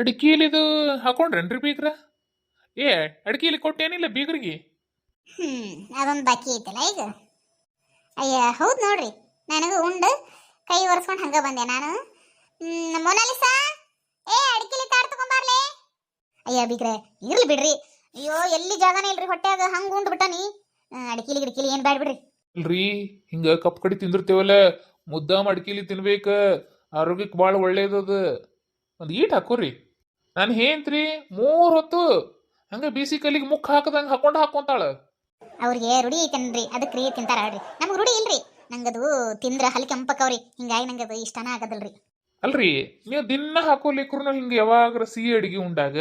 ಅಡಿಕೆಲಿದು ಹಾಕೊಂಡ್ರೇನ್ರಿ ಬೀಗ್ರ? ಏ ಅಡಿಕೆಲಿ ಕೊಟ್ಟೇನಿಲ್ಲ ಬೀಗ್ರಿಗೆ? ಹ್ಮ್ ಅದೊಂದು ಬಾಕಿ ಐತಲ್ಲ ಈಗ? ಅಯ್ಯ ಹೌದು ನೋಡ್ರಿ. ನನಗೆ ಉಂಡು ಕೈ ಒರೆಸ್ಕೊಂಡು ಹಂಗ ಬಂದೆ ನಾನು. ಮೊನಾಲಿಸಾ? ಏ ಅಡಿಕೆಲಿ ತಾಡ್ ತಗೊಂಬಾರ್ಲೆ ಅಯ್ಯ ಬೀಗ್ರೆ ಇರ್ಲಿ ಬಿಡ್ರಿ. ಅಯ್ಯೋ ಎಲ್ಲಿ ಜಾಗನೇ ಇಲ್ರಿ ಹೊಟ್ಯಾಗ ಹಂಗ ಉಂಡು ಬಿಟ್ಟಾನಿ ಅಡಿಕೆಲಿ ಗಿಡಕಿಲಿ ಏನ್ ಬ್ಯಾಡ ಬಿಡ್ರಿ. ಇಲ್ರಿ ಹಿಂಗ ಕಪ್ ಕಡಿ ತಿಂದಿರ್ತೇವಲ್ಲ ಮುದ್ದಾಮ್ ಅಡಿಕೆಲಿ ತಿನ್ಬೇಕ ಆರೋಗ್ಯಕ್ಕೆ ಭಾಳ ಒಳ್ಳೇದದ. ಒಂದು ಈಟ್ ಹಾಕೋರಿ. ನಾನು ಹೇಂತ್ರಿ ಮೂರ್ ಹೊತ್ತು ಹಂಗ ಬಿಸಿ ಕಲ್ಲಿಗೆ ಮುಖ ಹಾಕದಂಗ ಹಾಕೊಂಡ್ ಹಾಕೊಂತಾಳ. ಅವ್ರಿಗೆ ರೂಢಿ ಐತೇನ್ರಿ ಅದಕ್ಕೆ ರೀ ತಿಂತಾರ ಹೇಳ್ರಿ. ನಮ್ಗೆ ರೂಢಿ ಇಲ್ರಿ. ನಂಗದು ತಿಂದ್ರ ಹಲ್ ಕೆಂಪಕ್ಕವ್ರಿ ಹಿಂಗಾಗಿ ಅದು ಇಷ್ಟನ ಆಗದಲ್ರಿ. ಅಲ್ರಿ ನೀವು ದಿನ ಹಾಕೋಲಿಕ್ರು ಹಿಂಗ ಯಾವಾಗ್ರ ಸಿಹಿ ಅಡಿಗೆ ಉಂಡಾಗ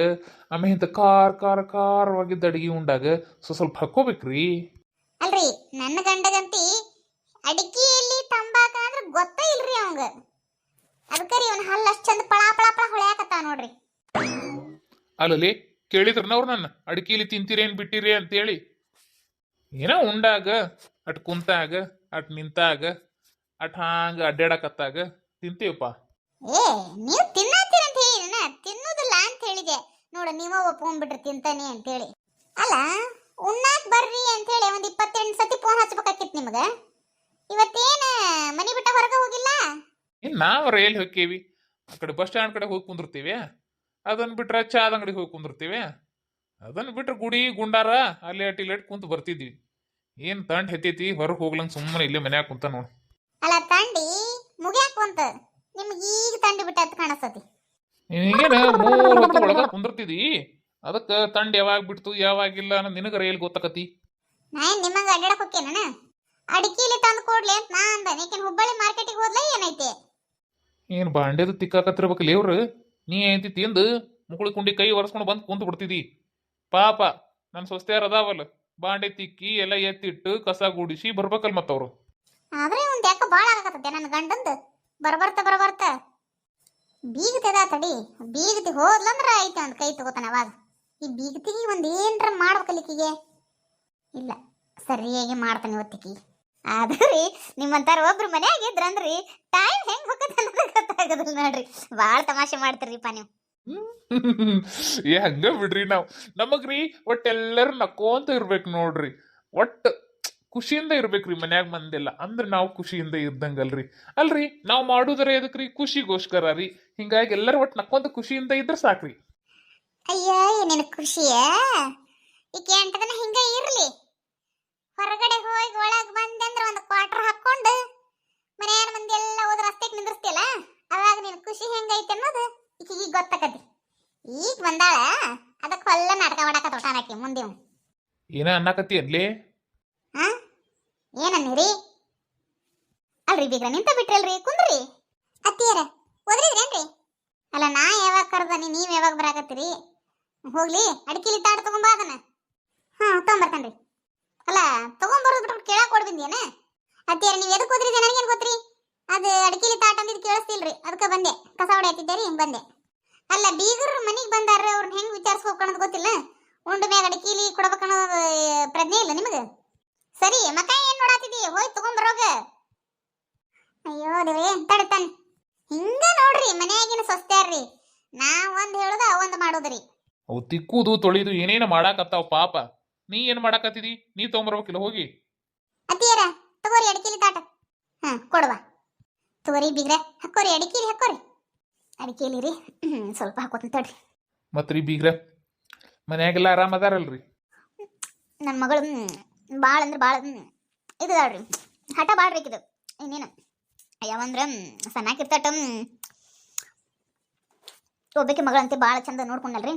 ಆಮೇಲೆ ಇಂಥ ಖಾರ ಖಾರ ಖಾರವಾಗಿದ್ದ ಅಡಿಗೆ ಉಂಡಾಗ ಸೊ ಸ್ವಲ್ಪ ಹಾಕೋಬೇಕ್ರಿ ಅಲ್ರಿ ನನ್ನ ಗಂಡಗಂತಿ ಅಡಿಕೆಯಲ್ಲಿ ತಂಬಾಕ ಅಂದ್ರೆ ಗೊತ್ತೇ ಇಲ್ರಿ ಅವಂಗ. ಅದಕ್ಕೆ ರೀ ಅವ್ನ ಹಲ್ಲು ಅಷ್ಟು ಚಂದ ಪಳಾ ಪಳಾ ಪಳ ಹೊಳ್ಯಾಕತ್ತಾವ ನೋಡ್ರಿ. ಅಲ್ಲಲ್ಲಿ ಕೇಳಿದ್ರನವ್ರು ನನ್ನ ಅಡಿಕೆಲಿ ತಿಂತೀರೇನ್ ಬಿಟ್ಟಿರಿ ಅಂತೇಳಿ. ಏನೋ ಉಂಡಾಗ ಅಟ್ ಕುಂತಾಗ ಅಟ್ ನಿಂತಾಗ ಅಟ್ ಹಾಂಗ ಅಡ್ಡಾಡಕತ್ತಾಗ ತಿಂತೀವಪ್ಪ. ಏ ನೀವು ತಿನ್ನತ್ತೀರ ಅಂತ ಹೇಳಿ ನಾನು ತಿನ್ನೋದಿಲ್ಲ ಅಂತ ಹೇಳಿದೆ. ನೋಡ ನೀವ ಒಪ್ಕೊಂಡ್ಬಿಟ್ರಿ ತಿಂತಾನೆ ಅಂತೇಳಿ. ಅಲ್ಲ ಉಣ್ಣಾಕ್ ಬರ್ರಿ ಅಂತೇಳಿ ಒಂದ್ ಇಪ್ಪತ್ತೆಂಟು ಸತಿ ಫೋನ್ ಹಚ್ಬೇಕಾಕಿತ್ತು ನಿಮಗೆ. ಇವತ್ತೇನ ಮನಿ ಬಿಟ್ಟ ಹೊರಗೆ ಹೋಗಿಲ್ಲ? ಇನ್ ನಾವ್ರ ರೈಲ್ ಹೋಕ್ಕೇವಿ? ಆ ಕಡೆ ಬಸ್ ಸ್ಟ್ಯಾಂಡ್ ಕಡೆ ಹೋಗಿ ಕುಂದಿರ್ತೀವಿ ಅದನ್ನ ಬಿಟ್ರೆ ಚಾದ ಅಂಗಡಿಗೆ ಹೋಗಿ ಕುಂದಿರ್ತೀವಿ. ಅದನ್ನ ಬಿಟ್ರೆ ಗುಡಿ ಗುಂಡಾರ ಅಲ್ಲಿ ಅಟ್ಟಿ ಇಲ್ಲಿ ಕುಂತು ಬರ್ತಿದ್ವಿ. ಏನ್ ತಂಡ್ ಹೆತ್ತೈತಿ? ಹೊರಗೆ ಹೋಗ್ಲಂಗ್ ಸುಮ್ಮನೆ ಇಲ್ಲಿ ಮನ್ಯಾಗ ಕುಂತ ನೋಡಿ. ಅಲ್ಲ ತಂಡಿ ಮುಗ್ಯಾಕ ಕುಂತ. ನಿಮ್ಗೆ ಈಗ ತಂಡಿ ಬಿಟ್ಟ ಕಾಣಿಸ್ತತಿ. ಈಗೇನ ಮೂರು ಹೊತ್ತು ಒಳಗ ಕುಂದಿರ್ತಿದಿ? ಅದಕ್ಕ ತಂಡ್ ಯಾವಾಗ ಬಿಡ್ತು ಯಾವಾಗಿಲ್ಲ ಅನ್ನೋದು ನಿನಗರ ಎಲ್ಲಿ ಗೊತ್ತಾಕತಿ? ನಾ ನಿಮಗ ಅಡ್ಡಾಡಕ್ ಹೋಕ್ಕೇನ ಅಡಿಕೆಲಿ ತಂದು ಕೊಡ್ಲಿ ಅಂತ ನಾ ಅಂದ. ನೀಕಿನ್ ಹುಬ್ಬಳ್ಳಿ ಮಾರ್ಕೆಟಿಗೆ ಹೋದ್ಲ ಏನೈತೆ? ಏನ್ ಬಾಂಡೆದು ತಿಕ್ಕಾಕತ್ತಿರ್ಬೇಕಲ್ಲ ಇವ್ರು? ನೀ ಐತಿ ತಿಂದು ಮುಕುಳಿ ಕುಂಡಿ ಕೈ ಒರೆಸ್ಕೊಂಡು ಬಂದು ಕುಂತು ಬಿಡ್ತಿದಿ. ಪಾಪ ನನ್ನ ಸೊಸ್ತೆಯಾರ ಅದಾವಲ್ಲ ಬಾಂಡೆ ತಿಕ್ಕಿ ಎಲ್ಲ ಎತ್ತಿಟ್ಟು ಕಸ ಗುಡಿಸಿ ಬರ್ಬೇಕಲ್ ಮತ್ತವ್ರು. ಆದ್ರೆ ಒಂದ್ ಯಾಕ ಬಾಳ ಆಗಕತ್ತದೆ ನನ್ನ ಗಂಡಂದು? ಬರಬರ್ತ ಬರಬರ್ತ. ಬೀಗತದ ತಡಿ. ಬೀಗತಿ ಹೋದ್ಲಂದ್ರ ಐತೆ ಒಂದ್ ಕೈ ತಗೋತಾನ ಅವಾಗ. ಈ ಬೀಗತಿಗೆ ಒಂದ್ ಏನ್ರ ಮಾಡ್ಬೇಕಲ್ಲಿಕಿಗೆ ಇಲ್ಲ, ಸರಿಯಾಗಿ ಮಾಡ್ತಾನೆ ಇವತ್ತಿಗೆ ಆದ್ರಿ ನಿಮ್ಮಂತಾರ ಒಬ್ರು ಮನ್ಯಾಗ ಇದ್ರಂದ್ರಿ ಟೈಮ್ ಹೆಂಗ್ ಹೋಗತ್ತೆ ಅನ್ನೋದು ಗೊತ್ತಾಗೋದಿಲ್ಲ ನೋಡ್ರಿ. ಬಾಳ ತಮಾಷೆ ಮಾಡ್ತೀರಿಪ್ಪ ನೀವು. ಏ ಹಂಗ ಬಿಡ್ರಿ ನಾವ್. ನಮಗ್ರಿ ಒಟ್ಟೆಲ್ಲರೂ ನಕ್ಕೋಂತ ಇರ್ಬೇಕು ನೋಡ್ರಿ. ಒಟ್ಟು ಖುಷಿಯಿಂದ ಇರ್ಬೇಕ್ರಿ ಮನ್ಯಾಗ ಮಂದಿಲ್ಲ. ಅಂದ್ರೆ ನಾವು ಖುಷಿಯಿಂದ ಇದ್ದಂಗಲ್ರಿ. ಅಲ್ರಿ ನಾವ್ ಮಾಡುದರ ಎದಕ್ರಿ? ಖುಷಿಗೋಸ್ಕರ ರೀ. ಹಿಂಗಾಗಿ ಎಲ್ಲರೂ ಒಟ್ಟು ನಕ್ಕೊಂತ ಖುಷಿಯಿಂದ ಇದ್ರೆ ಸಾಕ್ರಿ. ಅಯ್ಯ ಏನೇನು ಖುಷಿಯ? ಈಕೆ ಎಂಟದನ ಹಿಂಗ ಇರ್ಲಿ. ಹೊರಗಡೆ ಹೋಗಿ ಒಳಗ್ ಬಂದೆ ಅಂದ್ರೆ ಒಂದು ಕ್ವಾರ್ಟರ್ ಹಾಕೊಂಡು ಮನೆಯ ಮಂದಿ ಎಲ್ಲ ಹೋದ ರಸ್ತೆಗೆ ನಿಂದಿರ್ತಿಯಲ್ಲ ಅವಾಗ ನಿನ್ ಖುಷಿ ಹೆಂಗೈತೆ ಅನ್ನೋದು ಈಕಿಗೆ ಈಗ ಗೊತ್ತಾಕತಿ. ಈಗ ಬಂದಾಳ ಅದಕ್ಕೆ ಹೊಲ್ಲ ನಾಟಕ ಮಾಡಕ ತೊಟಾನಕಿ ಮುಂದೆ. ಏನ ಅನ್ನಕತ್ತಿ ಅನ್ಲಿ ಹಾ? ಏನನ್ನಿರಿ ಅಲ್ರಿ ಬೀಗ್ರ ನಿಂತ ಬಿಟ್ರಲ್ರಿ ಕುಂದ್ರಿ. ಅತ್ತಿಯರ ಓದ್ರಿದ್ರೇನ್ರಿ ಅಲ್ಲ ನಾ ಯಾವಾಗ ಕರ್ದನಿ ನೀವ್ ಯಾವಾಗ ಬರಾಕತ್ತೀರಿ? ಹೋಗ್ಲಿ ಅಡಿಕೆಲಿ ತಾಡ್ ತಗೊಂಬ ಅದನ್ನ. ಹಾ ತಗೊಂಬರ್ತಾನ್ರಿ. ಅಲ್ಲ ತಗೊಂಬರೋದು ಬಿಟ್ಟು ಕೇಳಕ್ ಕೊಡ್ಬಿಂದೇನ ಅತ್ತಿಯರ ನೀವು ಎದಕ್ಕೆ ಹೋದ್ರಿ? ನನಗೇನು ಗೊತ್ತ್ರಿ? ಅದು ಅಡಿಕೆಲಿ ತಾಟ ಅಂದಿದ್ ಕೇಳಿಸ್ತಿಲ್ರಿ. ಅದಕ್ಕೆ ಬಂದೆ. ಕಸ ಹೊಡೆಯತ್ತಿದ್ದೇರಿ ಹಿಂಗೆ ಬಂದೆ. ಅಲ್ಲ ಬೀಗರು ಮನೆಗೆ ಬಂದಾರ ಅವ್ರನ್ನ ಹೆಂಗೆ ವಿಚಾರಿಸ್ಬೇಕು ಅನ್ನೋದು ಗೊತ್ತಿಲ್ಲ? ಉಂಡ ಮ್ಯಾಗ ಅಡಿಕೆಲಿ ಕೊಡ್ಬೇಕನ್ನೋದು ಆ, ಪ್ರಜ್ಞೆ ಇಲ್ಲ ನಿಮಗೆ? ಸರಿ ಮಕ ಏನು ನೋಡಾತಿದ್ದಿ? ಹೋಯ್ ತಗೊಂಬರೋಗ ಅಯ್ಯೋ ದೇವೇ ತಡ್ತಾನೆ ಹಿಂಗ ನೋಡ್ರಿ ಮನ್ಯಾಗಿನ ಸೊಸ್ತ್ಯಾರ್ರಿ. ನಾ ಒಂದ್ ಹೇಳುದ ಒಂದ್ ಮಾಡೋದ್ರಿ. ಅವು ತಿಕ್ಕುದು ತೊಳಿದು ಏನೇನು ಮಾಡಾಕತ್ತಾವ ಪಾಪ. ನೀ ಏನ್ ಮಾಡಕತ್ತಿದಿ? ನೀ ತಗೊಂಬರ್ಬೇಕಿಲ್ಲ ಹೋಗಿ. ಅತ್ತಿಯರ ತಗೋರಿ ಅಡಿಕೆಲಿ ತಾಟ. ಹಾ ಕೊಡುವ. ತಗೋರಿ ಬಿಗ್ರೆ ಹಾಕೋರಿ ಅಡಿಕೆಲಿ ಹಾಕೋರಿ. ಅಡಿಕೆಲಿ ರೀ ಹ್ಮ್, ಸ್ವಲ್ಪ ಹಾಕೋತೀನಿ ತಡ್ರಿ. ಮತ್ರಿ ಬೀಗ್ರ ಮನ್ಯಾಗೆಲ್ಲ ಆರಾಮ ಅದಾರಲ್ರಿ? ನನ್ನ ಮಗಳು ಭಾಳ ಅಂದ್ರೆ ಭಾಳ ಇದಾಳ್ರಿ ಹಠ ಭಾಳ ಬೇಕಿದು ಇದು. ಇನ್ನೇನು? ಯಾವಂದ್ರೆ ಸಣ್ಣಾಕಿರ್ತಾಟ ಒಬ್ಬಾಕಿ ಮಗಳಂತೆ ಭಾಳ ಚಂದ ನೋಡ್ಕೊಂಡಲ್ರಿ.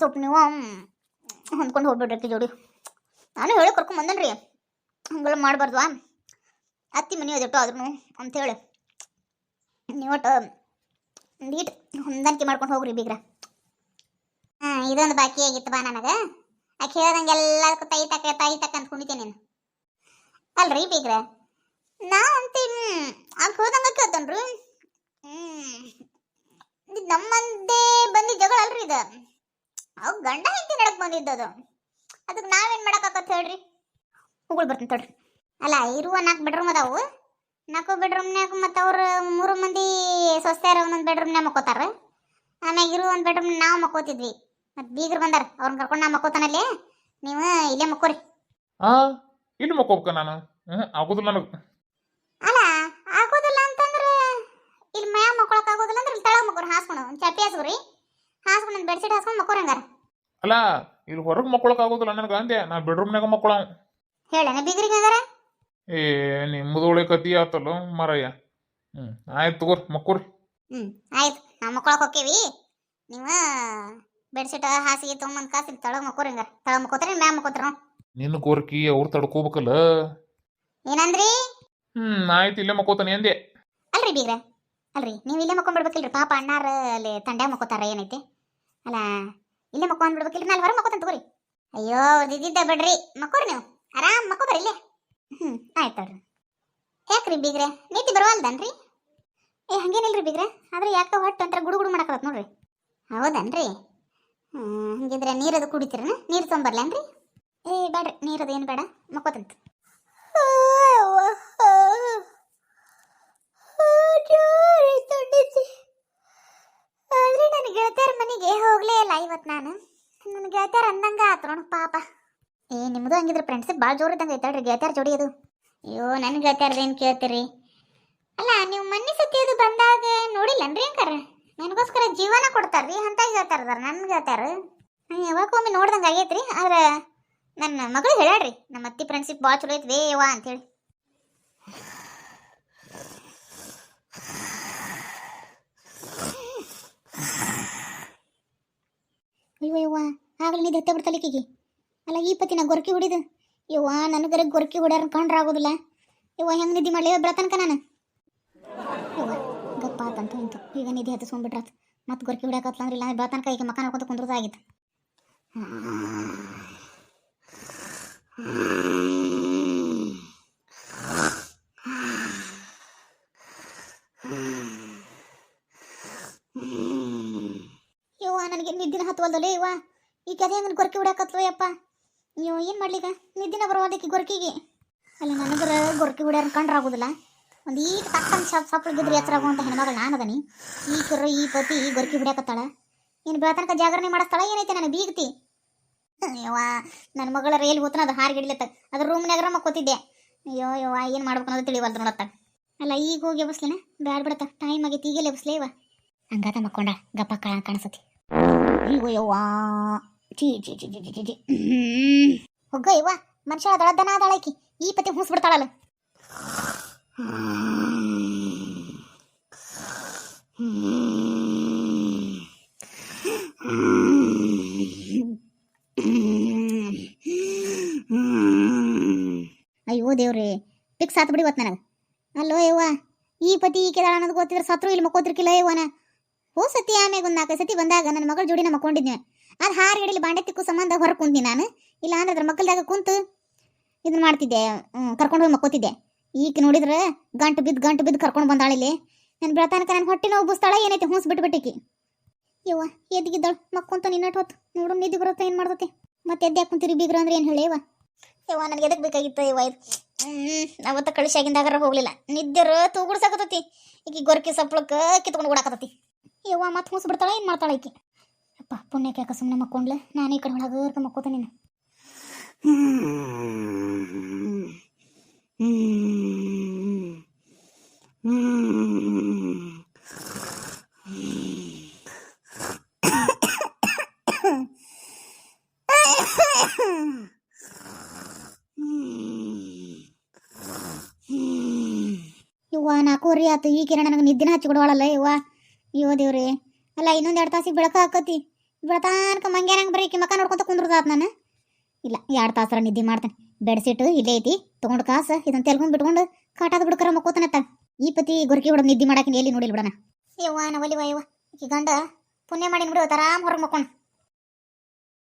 ಸ್ವಲ್ಪ ನೀವು ಹೊಂದ್ಕೊಂಡು ಹೋಗ್ಬಿಡ್ರಿ ಜೋಡಿ. ನಾನು ಹೇಳಿ ಕರ್ಕೊಂಡ್ ಬಂದನ್ರಿ. ಹಂಗೆಲ್ಲ ಮಾಡಬಾರ್ದು ಅತ್ತಿ ಮನೆ ಅದಿಟ್ಟು ಆದ್ರೂ ಅಂಥೇಳಿ ನೀವು ಒಟ್ಟು ನೀಟ್ ಹೊಂದಾಣಿಕೆ ಮಾಡ್ಕೊಂಡು ಹೋಗ್ರಿ ಬೀಗ್ರ. ಹಾಂ ಇದೊಂದು ಬಾಕಿ ಆಗಿತ್ತು ಬಾ ನನಗೆ. ಆಕೆ ಹೇಳ್ದಂಗೆ ಎಲ್ಲದಕ್ಕೂ ತೈ ತಕ ತಾಯಿ ಅಂತ ಕುಣಿತೇನೆ ನೀನು. ಅಲ್ರಿ ಬೀಗ್ರ? ನಾ ಅಂತೀನಿ ಅಂತ ಹೋದಂಗೆ ಕೇಳ್ತಾನ್ರಿ. ಇದು ನಮ್ಮಂದೇ ಬಂದಿದ್ದ ಜಗಳ ಅಲ್ರಿ ಇದು. ಅವ್ ಗಂಡ ಹೆಂಡತಿ ನಡಕ್ ಬಂದಿದ್ದದು ಅದಕ್ಕೆ ನಾವೇನ್ ಮಾಡಕ್ಕಾಗತ್ತ ಹೇಳ್ರಿ? ಹೂಗಳು ಬರ್ತೀನಿ ತಡ್ರಿ ಅಲ್ಲ ಇರುವ ನಾಲ್ಕು ಬೆಡ್ರೂಮ್ ಅದಾವು. ನಾಲ್ಕು ಬೆಡ್ರೂಮ್ನ್ಯಾಗ ಮತ್ತು ಅವ್ರು ಮೂರು ಮಂದಿ ಸೊಸ್ತ್ಯಾರ ಒಂದೊಂದು ಬೆಡ್ರೂಮ್ನ್ಯಾಗ ಮಕ್ಕೋತಾರ. ಆಮ್ಯಾಗ ಇರು ಒಂದು ಬೆಡ್ರೂಮ್ ನಾವು ಮಕ್ಕೋತಿದ್ವಿ. ಮತ್ತು ಬೀಗ್ರ ಬಂದಾರ. ಅವ್ರನ್ನ ಕರ್ಕೊಂಡು ನಾ ಮಕ್ಕೋತಾನಲ್ಲಿ ನೀವು ಇಲ್ಲೇ ಮಕ್ಕೋರಿ. ಆ ಇಲ್ಲಿ ಮಕ್ಕೋಬೇಕ ನಾನು? ಆಗೋದಿಲ್ಲ ನನಗೆ. ಅಲ್ಲ ಆಗೋದಿಲ್ಲ ಅಂತಂದ್ರೆ ಇಲ್ಲಿ ಮ್ಯಾಗ ಮಕ್ಕೊಳಕ್ ಆಗೋದಿಲ್ಲ ಅಂದ್ರೆ ಇಲ್ಲಿ ತಳಗ ಮಕ್ಕೋರಿ ಹಾಸ್ಕೊಂಡು. ಚಪ್ಪಿ ಹಾಸ್ಕೊರಿ. ಹಾಸ್ಕೊಂಡು ಬೆಡ್ಶೀಟ್ ಹಾಸ್ಕೊಂಡು ಮಕ್ಕೋರಿ ಹಂಗಾರ. ಅಲ್ಲ ಇಲ್ಲಿ ಹೊರಗೆ ಮಕ್ಕೊಳಕ್ ಆಗೋದಿಲ್ಲ ನನಗೆ ಅಂದೆ. ನಾ ಬೆಡ್ರೂಮ್ನಾಗ ಮಕ್ಕಳ ಹೇಳೇನ ಬೀಗ್ರಿಗೆ ಹಂಗಾರ? ಏ ನಿಮ್ಮದೊಳೆ ಕತಿ ಆತಲ್ಲ ಮರಯ್ಯ. ಹ್ಞೂ ಆಯ್ತು ತಗೋರಿ ಮಕ್ಕೋರಿ. ಹ್ಞೂ ಆಯ್ತು. ನಾವು ಮಕ್ಕೊಳಕ್ ಹೋಕ್ಕೇವಿ. ನೀವು ಬೆಡ್ಶೀಟ್ ಹಾಸಿಗೆ ತೊಗೊಂಬಂದು ಕಾಸು ತೆಳಗ್ ಮಕ್ಕೋರಿ ಹಂಗಾರ. ತೆಳಗ್ ಮಕ್ಕೋತಾರೆ ಮ್ಯಾಮ್ ಮಕ್ಕೋತಾರ ನಿನ್ನ ಗೋರ್ಕಿ ಅವ್ರು ತಡ್ಕೋಬೇಕಲ್ಲ? ಏನಂದ್ರಿ? ಹ್ಞೂ ಆಯ್ತು ಇಲ್ಲೇ ಮಕ್ಕೋತಾನೆ ಅಂದೆ. ಅಲ್ರಿ ಬೀಗ್ರ. ಅಲ್ರಿ, ನೀವು ಇಲ್ಲೇ ಮಕ್ಕೊಂಡ್ಬಿಡ್ಬೇಕಿಲ್ರಿ ಪಾಪ ಅಣ್ಣಾರ ಅಲ್ಲಿ ತಂಡ್ಯಾಗ ಮಕ್ಕೋತಾರ ಏನೈತಿ? ಅಲ್ಲ, ಇಲ್ಲೇ ಮಕ್ಕೊಂಡ್ ಬಿಡ್ಬೇಕಿಲ್ರಿ ನಾನು ಹೊರ ಮಕ್ಕೋತಂತ ತಗೋರಿ. ಅಯ್ಯೋ, ಇದ್ದಿದ್ದ ಬಿಡ್ರಿ. ಮಕ್ಕೋರಿ ನೀವು. ಆರಾಮ್ ಮಕ್ಕೋಬರಿ ಇಲ್ಲೇ. ಹ್ಞೂ ಆಯ್ತು ತಡ್ರಿ ಯಾಕ್ರಿ ಬೀಗ್ರೆ? ನೀತಿ ಬರವಲ್ದನ್ರಿ? ಏ, ಹಂಗೇನಿಲ್ರಿ ಬೀಗ್ರೆ? ಆದ್ರೆ ಯಾಕೆ ಹೊಟ್ಟೆ ಒಂಥರ ಗುಡು ಗುಡು ಮಾಡಕತ್ತ ನೋಡ್ರಿ. ಹೌದನ್ರಿ? ಹ್ಞೂ ಹಂಗಿದ್ರೆ ನೀರದು ಕುಡಿತೀರನ? ನೀರು ತೊಂಬರ್ಲೇನ್ರಿ ಏ ಬೇಡ್ರಿ ನೀರದು ಏನು ಬೇಡ. ಮಕ್ಕೋತಂತ ಆದ್ರೆ ನನ್ನ ಗೆಳತಿಯರ ಮನೆಗೆ ಹೋಗ್ಲೇ ಇಲ್ಲ ಇವತ್ತು ನಾನು. ನನ್ನ ಗೆಳತಿಯರ ಅಂದಂಗ ಆತು ನೋಡು ಪಾಪ. ಏ, ನಿಮ್ದು ಹಂಗಿದ್ರೆ ಫ್ರೆಂಡ್ಸಿಗೆ ಭಾಳ ಜೋರು ಇದ್ದಂಗೆ ಐತಲ್ರಿ ಗೆಳತಿಯರ ಜೋಡಿ ಅದು. ಅಯ್ಯೋ ನನ್ನ ಏನು ಕೇಳ್ತೀರಿ? ಅಲ್ಲ, ನೀವು ಮೊನ್ನೆ ಸತಿ ಅದು ಬಂದಾಗ ನೋಡಿಲ್ಲನ್ರಿ ಅಂಕಾರ ನನಗೋಸ್ಕರ ಜೀವನ ಕೊಡ್ತಾರ್ರಿ ಅಂತ ಹೇಳ್ತಾರ ನನ್ನ ಗೆಳತಿಯರ. ಯಾವಾಗೊಮ್ಮೆ ನೋಡ್ದಂಗೆ ಆಗೈತ್ರಿ, ಆದ್ರೆ ನನ್ನ ಮಗಳು ಹೇಳಾಡ್ರಿ ನಮ್ಮ ಅತ್ತಿ ಫ್ರೆಂಡ್ಸಿಗೆ ಭಾಳ ಚಲೋ ಐತಿ ಅಂತ ಅಂತೇಳಿ ಅಯ್ಯೋ ಯವ್ವ, ಆಗಲೇ ನಿದ್ದೆ ಹತ್ತೆ ಅಲ್ಲ, ಈ ಪತಿನ ಗೊರಕಿ ಹೊಡಿದು. ಯವ್ವ, ನನಗರ ಗೊರಕಿ ಹೊಡ್ಯಾರ ಕಂಡ್ರೆ ಆಗೋದಿಲ್ಲ. ಯವ್ವ, ಹೆಂಗೆ ನಿದ್ದೆ ಮಾಡಲಿ? ಬೆಳತನಕ ನಾನು. ಯವ್ವ, ಗಪ್ಪ ಆತಂತ ಇಂತು ಈಗ ನಿದ್ದೆ ಹತ್ತಿಸ್ಕೊಂಡ್ಬಿಟ್ರಾತು ಮತ್ತೆ ಗೊರಕಿ ಹೊಡ್ಯಾಕತ್ಲ ಅಂದ್ರೆ ಇಲ್ಲ, ಬೆಳತನಕ ಈಗ ಮಕ್ಕ ನೋಡ್ಕೊತ ಕುಂದ್ರದಾಗಿತ್ತು ಯವ್ವ ನನಗೆ ನಿದ್ದಿನ ಹತ್ತುವಲ್ದಲ್ಲೇ ಇವ ಈ ಕದೆ ಹಂಗನ್ ಗೊರಕಿ ಯಪ್ಪ? ನೀವು ಏನು ಮಾಡ್ಲಿಗ? ನಿದ್ದಿನ ಬರೋದಕ್ಕೆ ಗೊರಕಿಗೆ? ಅಲ್ಲ, ನನಗರ ಗೊರಕಿ ಹೊಡ್ಯಾರ ಕಂಡ್ರ ಆಗೋದಿಲ್ಲ. ಒಂದು ಈಗ ತಕ್ಕಂತ ಸಪ್ ಸಪ್ಪಳು ಬಿದ್ದರೆ ಎಚ್ಚರಾಗುವಂಥ ಹೆಣ್ಮಗಳು ನಾನು ಅದನಿ. ಈ ಕರ ಈ ಪತಿ ಗೊರಕಿ ಬಿಡಾಕತ್ತಾಳ ಏನು ಬೆಳತನಕ ಜಾಗರಣೆ ಮಾಡಿಸ್ತಾಳ? ಏನೈತೆ ನನಗೆ ಬೀಗ್ತಿ? ಯವ್ವ ನನ್ನ ಮಗಳ ರೈಲ್ ಹೋತನ ಅದು ಹಾರಿ ಗಿಡ್ಲತ್ತ ಅದ್ರ ರೂಮ್ನಾಗ್ರ ಮಕ್ಕೋತಿದ್ದೆ ಅಯ್ಯೋ ಯವ್ವ ಏನು ಮಾಡ್ಬೇಕು ಅನ್ನೋದು ತಿಳಿವಲ್ದು ನೋಡತ್ತ. ಅಲ್ಲ, ಈಗ ಹೋಗಿ ಎಬ್ಸ್ಲೇನ? ಬ್ಯಾಡ್ ಬಿಡತ್ತ. ಟೈಮ್ ಆಗೈತಿ, ಈಗಲೇ ಎಬ್ಸ್ಲೇ ಇವ. ಹಂಗಾತ ಮಕ್ಕೊಂಡ, ಗಪ್ಪ ಕಾಣ ಕಾಣಿಸತಿ. ಅಯ್ಯೋ ಯವ್ವ ಚೀ ಚೀ ಚೀ ಚೀ ಚಿ ಚಿ ಹೊಗ್ಗ ಮನುಷ್ಯ ಅದಳ ದನ ಈ ಪತಿ ಹೂಸ್ ಬಿಡ್ತಾಳಲ್ಲ ಅಯ್ಯೋ ದೇವ್ರಿ, ಪಿಕ್ಸ್ ಆತ್ ಬಿಡಿ ಇವತ್ತು ನನಗೆ. ಅಲ್ಲೋ ಯವ್ವ, ಈ ಪತಿ ಈ ಕೆದಾಳ ಅನ್ನೋದು ಗೊತ್ತಿದ್ರೆ ಸತ್ರು ಇಲ್ಲಿ ಮಕ್ಕೋತಿರ್ಕಿಲ್ಲ ಯವ್ವನ. ಹೋ ಸತಿ ಆಮ್ಯಾಗ ಒಂದು ನಾಲ್ಕು ಸತಿ ಬಂದಾಗ ನನ್ನ ಮಗಳ ಜೋಡಿನ ಮಕ್ಕೊಂಡಿದ್ನೆ ಅದು ಹಾರು ಹಿಡಿಲಿ ಬಾಂಡೆ ತಿಕ್ಕು ಸಂಬಂಧ ಹೊರ ಕುಂತೀನಿ ನಾನು. ಇಲ್ಲ ಅಂದ್ರೆ ಅದ್ರ ಮಕ್ಕಳದಾಗ ಕುಂತು ಇದನ್ನ ಮಾಡ್ತಿದ್ದೆ ಕರ್ಕೊಂಡು ಹೋಗಿ ಮಕ್ಕೋತಿದ್ದೆ. ಈಗ ನೋಡಿದ್ರೆ ಗಂಟು ಬಿದ್ದು ಗಂಟು ಬಿದ್ದು ಕರ್ಕೊಂಡು ಬಂದಾಳಿಲ್ಲಿ ನನ್ನ ಬೆಳತನಕ ನನ್ನ ಹೊಟ್ಟೆ ನೋವು ಬುಸ್ತಾಳ, ಏನೈತೆ ಹೂಸ್ ಬಿಟ್ಬಿಟ್ಟಿಕಿ ಯವ್ವ ಎದ್ಗಿದ್ದಾಳು ಮಕ್ಕೊಂತ ನಿನ್ನಟ್ಟು ಹೊತ್ತು. ನೋಡು, ನಿದ್ದೆ ಬರುತ್ತೆ, ಏನು ಮಾಡ್ತತಿ? ಮತ್ತೆ ಎದ್ದೆ ಕುಂತೀರಿ ಬೀಗ್ರ ಅಂದ್ರೆ ಏನು ಹೇಳಿ, ಯವ್ವ? ನನಗೆ ಎದಕ್ಕೆ ಬೇಕಾಗಿತ್ತು ಯವ್ವ ಇದು ಹ್ಮ್ ಅವತ್ತ ಕಳಿಸಾಗಿಂದಾಗಾರ ಹೋಗಲಿಲ್ಲ. ನಿದ್ದೆರ ತೂಗುಡ್ಸಾಕತ್ತತಿ. ಈಗ ಗೊರಕಿ ಸಪ್ಳಕ್ಕೆ ಕಿತ್ಕೊಂಡು ಓಡಾಕತ್ತತಿ. ಯವ್ವ ಮತ್ತೆ ಹೂಸ್ ಬಿಡ್ತಾಳ, ಏನು ಮಾಡ್ತಾಳೆ ಈಕಿ ಅಪ್ಪ ಪುಣ್ಯಕ್ಕೆ ಯಾಕೆ ಸುಮ್ಮನೆ ಮಕ್ಕೊಂಡ್ಲೆ. ನಾನು ಈ ಕಡೆ ಒಳಗರ್ಕ ಮಕ್ಕೋತ ನೀನು. ಯವ್ವ ನಾಲ್ಕೂವರೆ ಆತು. ಈ ಕಿರಣ ನನಗೆ ನಿದ್ದಿನ ಹಚ್ಚಿ ಕೊಡವಾಳಲ್ಲ ಯವ್ವ. ಅಯ್ಯೋ ದೇವ್ರಿ. ಅಲ್ಲ, ಇನ್ನೊಂದು ಎರಡು ತಾಸಿಗೆ ಬೆಳಕ ಹಾಕತಿ. ಬೆಳತಾನಕ ಮಂಗ್ಯಾನಂಗೆ ಬರೀ ಮಕ್ಕ ನೋಡ್ಕೊಂತ ಕುಂದ್ರದಾತ್ ನಾನು? ಇಲ್ಲ, ಎರಡು ತಾಸರ ನಿದ್ದೆ ಮಾಡ್ತೇನೆ. ಬೆಡ್ಸಿಟ್ಟು ಇಲ್ಲೇ ಐತಿ. ತೊಗೊಂಡು ಕಾಸು ಇದನ್ನ ತೆಲ್ಗೊಂಡು ಬಿಟ್ಕೊಂಡು ಕಾಟಾದ ಬಿಡ್ಕರ ಮಕ್ಕೋತಾನತ್ತ. ಈ ಪತಿ ಗುರ್ಕಿ ಹೊಡೆದು ನಿದ್ದೆ ಮಾಡಾಕಿನ ಎಲ್ಲಿ ನೋಡಿಲ್ಲ ಬಿಡಣ? ಯವ್ವ, ನವಲಿ ಯವ್ವ. ಈ ಗಂಡ ಪುಣ್ಯ ಮಾಡಿ ಬಿಡು, ಆರಾಮ್ ಹೊರಗೆ ಮಕ್ಕೊಂಡು.